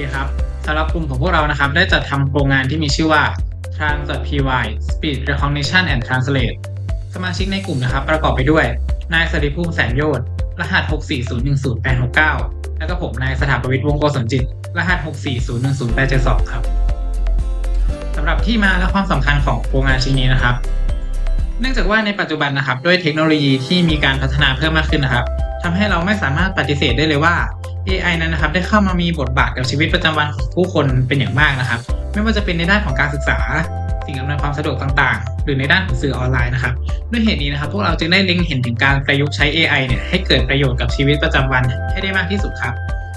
ดีครับสำหรับกลุ่มของพวกเรานะครับ ได้จัดทำโครงงานที่มีชื่อว่า Trans.py Speed Recognition and Translate สมาชิกในกลุ่มนะครับ ประกอบไปด้วย นายสริภูมิแสงโยธรหัส 6401089 แล้วก็ผมนายสถาปวิทย์วงโกศลจิต รหัส 6401082 ครับสำหรับที่มาและความสำคัญของโครงงานชิ้นนี้นะครับ เนื่องจากว่าในปัจจุบันนะครับ ด้วยเทคโนโลยีที่มีการพัฒนาเพิ่มมากขึ้นนะครับทำให้เราไม่สามารถปฏิเสธได้เลยว่า AI นั้นนะครับได้เข้ามามีบทบาทกับชีวิตประจำวันของผู้คนเป็นอย่างมากนะครับ ไม่ว่าจะเป็นในด้านของการศึกษา สิ่งอำนวยความสะดวกต่างๆ หรือในด้านของสื่อออนไลน์นะครับ ด้วยเหตุนี้นะครับ พวกเราจึงได้เล็งเห็นถึงการประยุกต์ใช้ AI เนี่ยให้เกิดประโยชน์กับชีวิตประจำวันให้ได้มากที่สุดครับ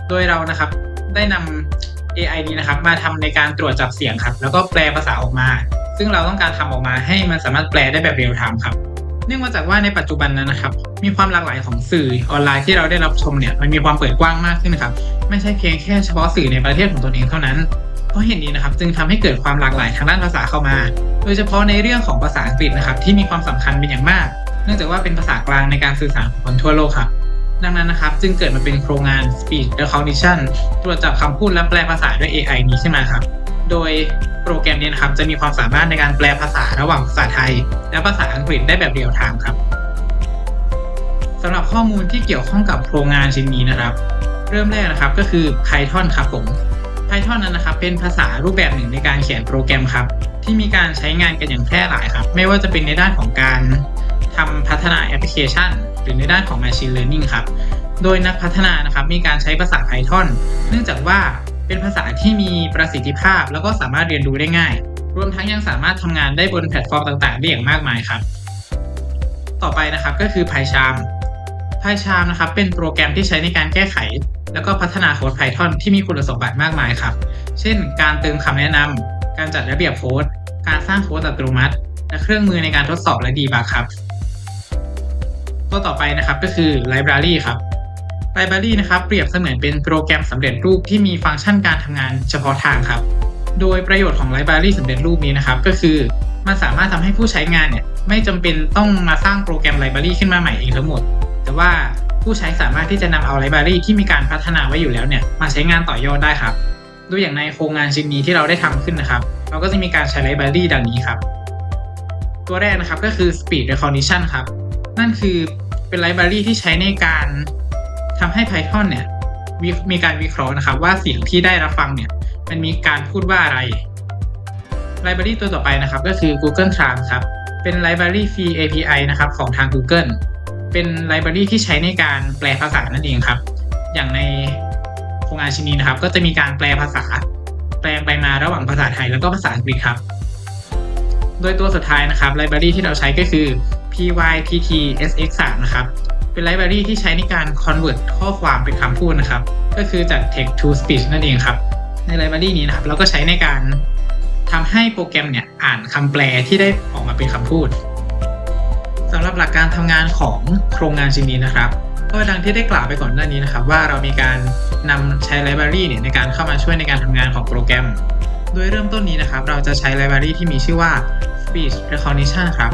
โดยเรานะครับได้นำ AI นี้นะครับมาทำในการตรวจจับเสียงครับ แล้วก็แปลภาษาออกมา ซึ่งเราต้องการทำออกมาให้มันสามารถแปลได้แบบเรียลไทม์ครับ เนื่องมาจากว่าในปัจจุบันนั้นนะครับ มีความหลากหลายของสื่อออนไลน์ที่เราได้รับชมเนี่ยมันมีความเปิดกว้างมากขึ้นครับไม่ใช่เพียงแค่เฉพาะสื่อในประเทศของตนเองเท่านั้นเพราะเหตุนี้นะครับจึงทำให้เกิดความหลากหลายทางด้านภาษาเข้ามา โดยเฉพาะในเรื่องของภาษาอังกฤษนะครับที่มีความสำคัญเป็นอย่างมาก เนื่องจากว่าเป็นภาษากลางในการสื่อสารของคนทั่วโลกครับดังนั้นนะครับ จึงเกิดมาเป็นโครงงาน Speech Recognition ตรวจจับคำพูดและแปลภาษาด้วย AI นี้ขึ้นมาครับ โดยโปรแกรมนี้นะครับจะมีความสามารถในการแปลภาษาระหว่างภาษาไทย และภาษาอังกฤษได้แบบเรียลไทม์ครับ สำหรับข้อมูลที่เกี่ยวข้องกับโครงงานชิ้นนี้นะครับ เริ่มแรกนะครับก็คือ Python ครับผม Python นั้นนะครับเป็นภาษารูปแบบหนึ่งในการเขียนโปรแกรมครับ ที่มีการใช้งานกันอย่างแพร่หลายครับ ไม่ว่าจะเป็นในด้านของการทำพัฒนาแอปพลิเคชัน หรือในด้านของ Machine Learning ครับ โดยนักพัฒนานะครับมีการใช้ภาษา Python เนื่องจากว่าเป็นภาษาที่มีประสิทธิภาพ แล้วก็สามารถเรียนรู้ได้ง่าย รวมทั้งยังสามารถทำงานได้บนแพลตฟอร์มต่างๆ ได้อย่างมากมายครับ ต่อไปนะครับก็คือ PyCharm PyCharm นะครับเป็นโปรแกรมที่ใช้ในการแก้ไข แล้วก็พัฒนาโค้ด Python ที่มีคุณสมบัติมากมายครับ เช่น การเติมคำแนะนำ การจัดระเบียบโค้ด การสร้างโค้ดอัตโนมัติ และเครื่องมือในการทดสอบและดีบักครับ ตัวต่อไปนะครับก็คือ Library ครับ Library นะครับเปรียบเสมือนเป็นโปรแกรมสำเร็จรูปที่มีฟังก์ชันการทำงานเฉพาะทางครับ โดยประโยชน์ของ Library สำเร็จรูปนี้นะครับก็คือมันสามารถทำให้ผู้ใช้งานเนี่ยไม่จำเป็นต้องมาสร้างโปรแกรม Library ขึ้นมาใหม่เองทั้งหมด แต่ว่าผู้ใช้สามารถที่จะนำเอา Library ที่มีการพัฒนาไว้อยู่แล้วเนี่ยมาใช้งานต่อยอดได้ครับดูอย่างในโครงงานชิ้นนี้ที่เราได้ทำขึ้นนะครับ เราก็จะมีการใช้ Library ดังนี้ครับ ตัวแรกนะครับก็คือ Speed Recognition ครับนั่นคือเป็น Library ที่ใช้ในการทำให้ Python เนี่ยมีการวิเคราะห์นะครับว่าเสียงที่ได้รับฟังเนี่ยมันมีการพูดว่าอะไร Library ตัวต่อไปนะครับก็คือ Google Trans ครับเป็น Library Free API นะครับของทาง Google เป็น Library ที่ใช้ในการแปลภาษานั่นเองครับ อย่างในโครงงานชิ้นนี้นะครับ ก็จะมีการแปลภาษา แปลงไปมาระหว่างภาษาไทยแล้วก็ภาษาอังกฤษครับ โดยตัวสุดท้ายนะครับ Library ที่เราใช้ก็คือ pyttSX3 นะครับ เป็น Library ที่ใช้ในการ convert ข้อความเป็นคำพูดนะครับ ก็คือจาก text to speech นั่นเองครับ ใน Library นี้นะครับ เราก็ใช้ในการทำให้โปรแกรมเนี่ยอ่านคำแปลที่ได้ออกมาเป็นคำพูด สำหรับหลักการทำงานของโครงงานชิ้นนี้นะครับ ก็ดังที่ได้กล่าวไปก่อนหน้านี้นะครับ ว่าเรามีการนำใช้ Library เนี่ยในการเข้ามาช่วยในการทำงานของโปรแกรม โดยเริ่มต้นนี้นะครับ เราจะใช้ Library ที่มีชื่อว่า Speech Recognition ครับ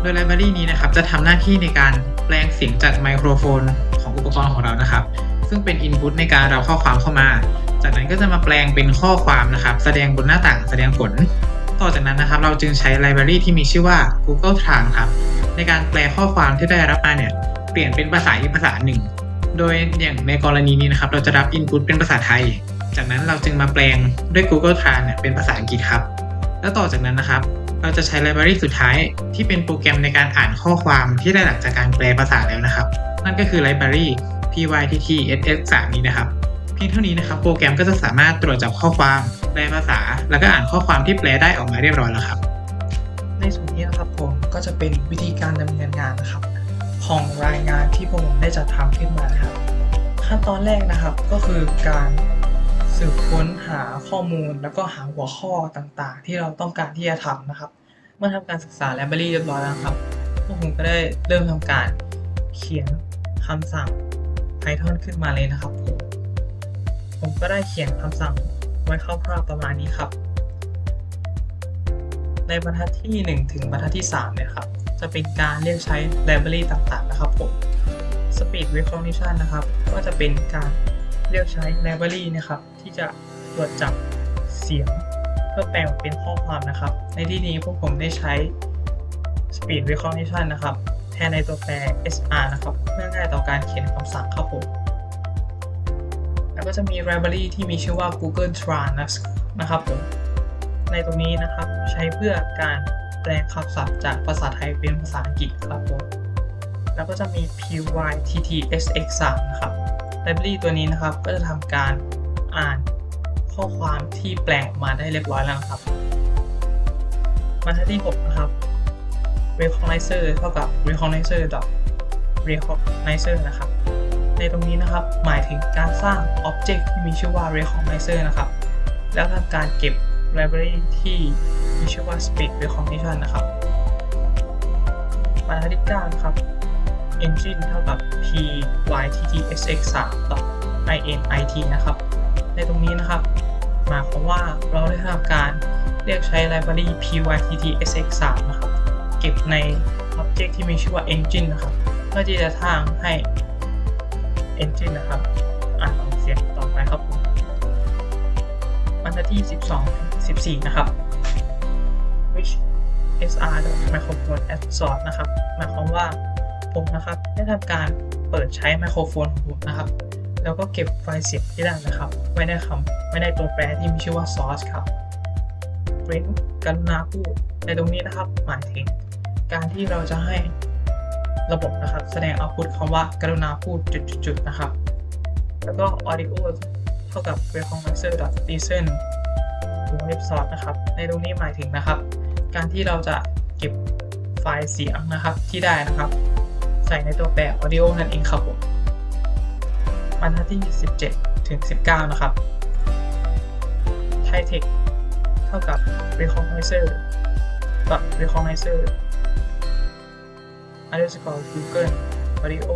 โดย Library นี้นะครับจะทำหน้าที่ในการแปลงเสียงจากไมโครโฟนของอุปกรณ์ของเรานะครับ ซึ่งเป็น Input ในการเราข้อความเข้ามา จากนั้นก็จะมาแปลงเป็นข้อความนะครับ แสดงบนหน้าต่างแสดงผล ต่อจากนั้นนะครับ เราจึงใช้ Library ที่มีชื่อว่า Google Trans ครับ ในการแปลข้อความที่ได้รับมาเนี่ยเปลี่ยนเป็นภาษาอีกภาษาหนึ่ง โดยอย่างในกรณีนี้นะครับ เราจะรับ Input เป็นภาษาไทย จากนั้นเราจึงมาแปลงด้วย Google Trans เนี่ยเป็นภาษาอังกฤษครับ แล้วต่อจากนั้นนะครับ เราจะใช้ Library สุดท้ายที่เป็นโปรแกรมในการอ่านข้อความที่ได้หลังจากการแปลภาษาแล้วนะครับ นั่นก็คือ Library pyttss3 นี้นะครับเพียงเท่านี้นะครับ โปรแกรมก็จะสามารถตรวจจับข้อความแปลภาษา แล้วก็อ่านข้อความที่แปลได้ออกมาเรียบร้อยแล้วครับ ในส่วนนี้นะครับผม ก็จะเป็นวิธีการดำเนินงานนะครับ ของรายงานที่ผมได้จัดทำขึ้นมานะครับ ขั้นตอนแรกนะครับก็คือการสืบค้นหาข้อมูลแล้วก็หาหัวข้อต่างๆ ที่เราต้องการที่จะทำนะครับ เมื่อทำการศึกษา Library เรียบร้อยแล้วครับพวกผมก็ได้เริ่มทำการเขียนคำสั่ง Python ขึ้นมาเลยนะครับผมผมก็ได้เขียนคำสั่งไว้คร่าวๆประมาณนี้ครับ ในบรรทัดที่ 1 ถึงบรรทัดที่ 3 เนี่ยครับ จะเป็นการเรียกใช้ library ต่างๆ นะครับผม speed recognition นะครับ ก็จะเป็นการเรียกใช้ library นะครับ ที่จะตรวจจับเสียงเพื่อแปลงเป็นข้อความนะครับ ในที่นี้พวกผมได้ใช้ Speed Recognition นะครับ แทนในตัวแปร SR นะครับ เพื่อง่ายต่อการเขียนคำสั่งครับผม แล้วก็จะมี library ที่มีชื่อว่า Google Trans นะครับผม ในตรงนี้นะครับ ใช้เพื่อการแปลงคำศัพท์จากภาษาไทยเป็นภาษาอังกฤษครับผมแล้วก็จะมี pyttsx3 นะครับ library ตัวนี้นะครับก็จะทำการอ่านข้อความที่แปลงออกมาได้เรียบร้อยแล้วครับบรรทัดที่ 6 นะครับ recognizer เท่ากับ recognizer dot recognizer นะครับ ในตรงนี้นะครับ หมายถึงการสร้าง object ที่มีชื่อว่า recognizer นะครับ แล้วทำการเก็บ library ที่มีชื่อว่า speed recognition นะครับบรรทัดที่9นะครับ engine เท่ากับ pyttsx3 ต่อ init นะครับ ในตรงนี้นะครับ หมายความว่าเราได้ทำการเรียกใช้ library pyttsx3 นะครับ เก็บใน object ที่มีชื่อว่า engine นะครับ เพื่อที่จะทางให้ engine นะครับ อ่านออกเสียงต่อไปครับผมบรรทัดที่ 12 14 นะครับ which sr microphone absorb นะครับหมายความว่าผมนะครับได้ทำการเปิดใช้ไมโครโฟนของผมนะครับ แล้วก็เก็บไฟล์เสียงที่ได้นะครับ ไว้ในคำไว้ในตัวแปรที่มีชื่อว่า source ครับ print กรุณาพูดในตรงนี้นะครับ หมายถึงการที่เราจะให้ระบบนะครับ แสดง output คำว่ากรุณาพูดจุดๆๆนะครับ แล้วก็ audio เท่ากับ recognizer listen วงเล็บ source นะครับ ในตรงนี้หมายถึงนะครับ การที่เราจะเก็บไฟล์เสียงนะครับที่ได้นะครับ ใส่ในตัวแปร audio นั่นเองครับผมบรรทัดที่ 17 ถึง 19 นะครับ Thai text เท่ากับ recognizer dot recognizer underscore google audio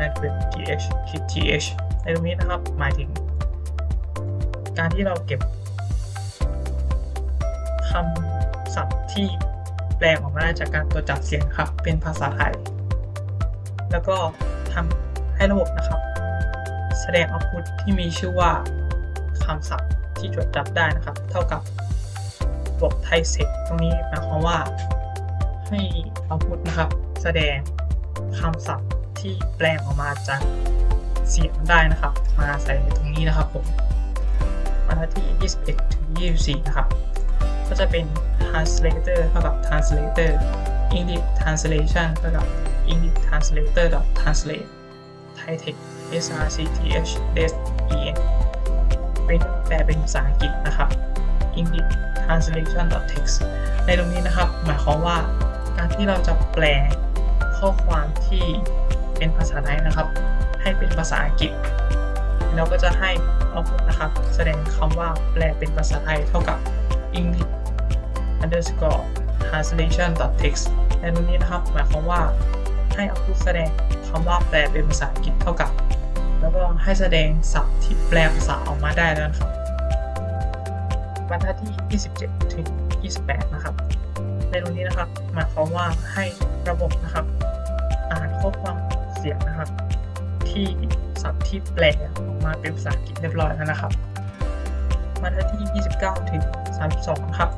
language th th ในตรงนี้นะครับ หมายถึง การที่เราเก็บ คำศัพท์ที่แปลออกมาได้จากการตรวจจับเสียงครับ เป็นภาษาไทย แล้วก็ทำให้ระบบนะครับ แสดงเอาพุทที่มีชื่อว่าคำศัพท์ที่จดจับได้นะครับ เท่ากับบวกไทยเซ็ตตรงนี้หมายความว่า ให้เอาพุทนะครับ แสดงคำศัพท์ที่แปลออกมาจากเสียงได้นะครับ มาใส่ตรงนี้นะครับผมบรรทัดที่ 21ถึง24 นะครับ ก็จะเป็น translator เท่ากับ translator English translation เท่ากับ English translator dot translate Thai text srcth des en เป็นแปลเป็นภาษาอังกฤษนะครับ English translation dot text ในตรงนี้นะครับ หมายความว่าการที่เราจะแปลข้อความที่เป็นภาษาไทยนะครับ ให้เป็นภาษาอังกฤษเราก็จะให้เอาพุทนะครับ แสดงคำว่าแปลเป็นภาษาไทยเท่ากับ English underscore translation dot text ในตรงนี้นะครับ หมายความว่าให้เอาพุทแสดงคำว่าแปลเป็นภาษาอังกฤษเท่ากับ แล้วก็ให้แสดงศัพท์ที่แปลภาษาออกมาได้แล้วนะครับบรรทัดที่ 27 ถึง 28 นะครับ ในตรงนี้นะครับ หมายความว่าให้ระบบนะครับ อ่านข้อความเสียงนะครับ ที่ศัพท์ที่แปลออกมาเป็นภาษาอังกฤษเรียบร้อยแล้วนะครับบรรทัดที่ 29 ถึง 32นะครับ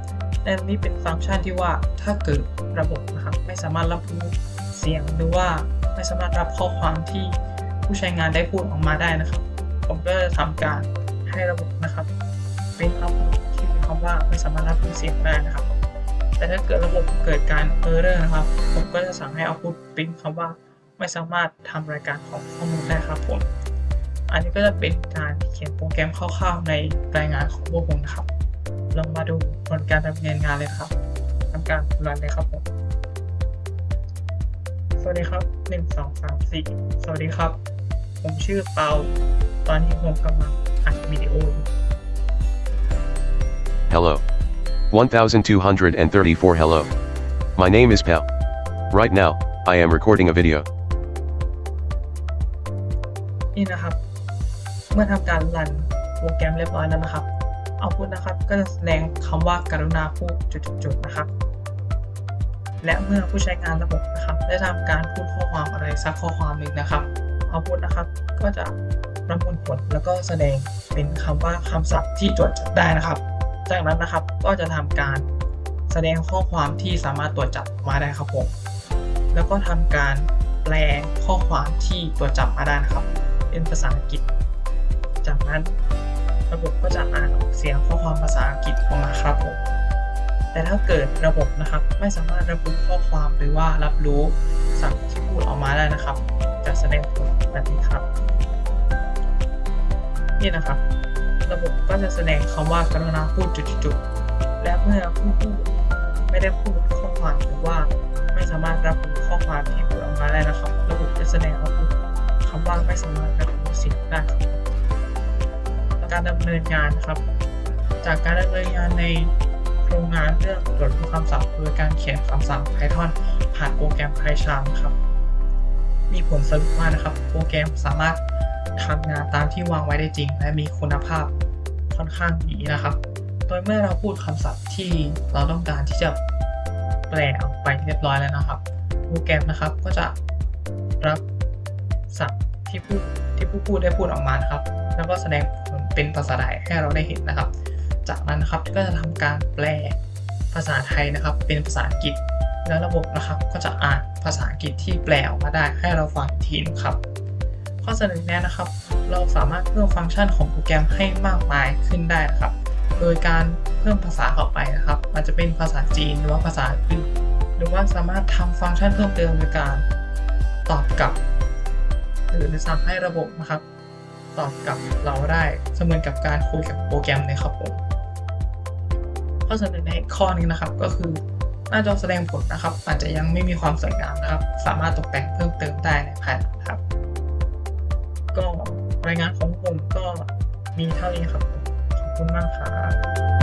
ในตรงนี้เป็นฟังก์ชันที่ว่าถ้าเกิดระบบนะครับไม่สามารถรับรู้เสียงหรือว่าไม่สามารถรับข้อความที่ผู้ใช้งานได้พูดออกมาได้นะครับ ผมก็จะทำการให้ระบบนะครับเป็นเอาที่มีคำว่าไม่สามารถรับรู้เสียงได้นะครับ แต่ถ้าเกิดระบบเกิดการเออร์เรอร์นะครับ ผมก็จะสั่งให้เอาพูดปริ้นคำว่าไม่สามารถทำรายการของข้อมูลได้ครับผมอันนี้ก็จะเป็นการเขียนโปรแกรมคร่าวๆในรายงานของพวกผมนะครับ เรามาดูผลการดำเนินงานเลยครับทำการรันเลยครับผมสวัสดีครับ 1 2 3 4 สวัสดีครับ ผมชื่อเปา ตอนนี้ผมกำลังอัดวิดีโออยู่ Hello. 1234 hello. My name is Pell. Right now, I am recording a video. นี่นะครับ เมื่อทำการรันโปรแกรมเรียบร้อยแล้วนะครับ เอาพุทนะครับ ก็จะแสดงคำว่าการุณาพูดจุดๆนะครับ และเมื่อผู้ใช้งานระบบนะครับ ได้ทำการพูดข้อความอะไรสักข้อความหนึ่งนะครับเอาพุทนะครับ ก็จะประมวลผลแล้วก็แสดงเป็นคำว่าคำศัพท์ที่ตรวจจับได้นะครับ จากนั้นนะครับก็จะทำการแสดงข้อความที่สามารถตรวจจับมาได้ครับผมแล้วก็ทำการแปลข้อความที่ตรวจจับมาได้นะครับ เป็นภาษาอังกฤษ จากนั้น ระบบก็จะอ่านออกเสียงข้อความภาษาอังกฤษออกมาครับผม แต่ถ้าเกิดระบบนะครับไม่สามารถระบุข้อความหรือว่ารับรู้ศัพท์ที่พูดออกมาได้นะครับ จะแสดงผลแบบนี้ครับ นี่นะครับ ระบบก็จะแสดงคำว่ากรุณาพูดจุดๆและเมื่อผู้พูดไม่ได้พูดข้อความหรือว่าไม่สามารถรับรู้ข้อความที่พูดออกมาได้นะครับ ระบบจะแสดงเอาคำว่าไม่สามารถรับรู้สิ่งได้ครับ การดำเนินงานครับ จากการดำเนินงานในโครงงานเรื่องตรวจรู้คำศัพท์โดยการเขียนคำสั่ง Python ผ่านโปรแกรม PyCharm ครับ มีผลสรุปว่านะครับ โปรแกรมสามารถทำงานตามที่วางไว้ได้จริง และมีคุณภาพค่อนข้างดีนะครับ โดยเมื่อเราพูดคำศัพท์ที่เราต้องการที่จะแปลออกไปเรียบร้อยแล้วนะครับ โปรแกรมนะครับก็จะรับศัพท์ที่พูดที่ผู้พูดได้พูดออกมานะครับ แล้วก็แสดงผล เป็นภาษาไทยให้เราได้เห็นนะครับ จากนั้นนะครับก็จะทำการแปลภาษาไทยนะครับ เป็นภาษาอังกฤษ แล้วระบบนะครับก็จะอ่านภาษาอังกฤษที่แปลออกมาได้ให้เราฟังทีนครับ ข้อเสนอแนะนะครับ เราสามารถเพิ่มฟังก์ชันของโปรแกรมให้มากมายขึ้นได้นะครับ โดยการเพิ่มภาษาเข้าไปนะครับมันจะเป็นภาษาจีนหรือว่าภาษาอื่นหรือว่าสามารถทำฟังก์ชันเพิ่มเติมโดยการตอบกลับ หรือสั่งให้ระบบนะครับ ตอบกับเราได้เสมือนกับการคุยกับโปรแกรมเลยครับผมข้อเสนอในข้อนี้นะครับก็คือหน้าจอแสดงผลนะครับ อาจจะยังไม่มีความสวยงามนะครับ สามารถตกแต่งเพิ่มเติมได้ในภายหลังครับ ก็รายงานของผมก็มีเท่านี้ครับ ขอบคุณมากครับ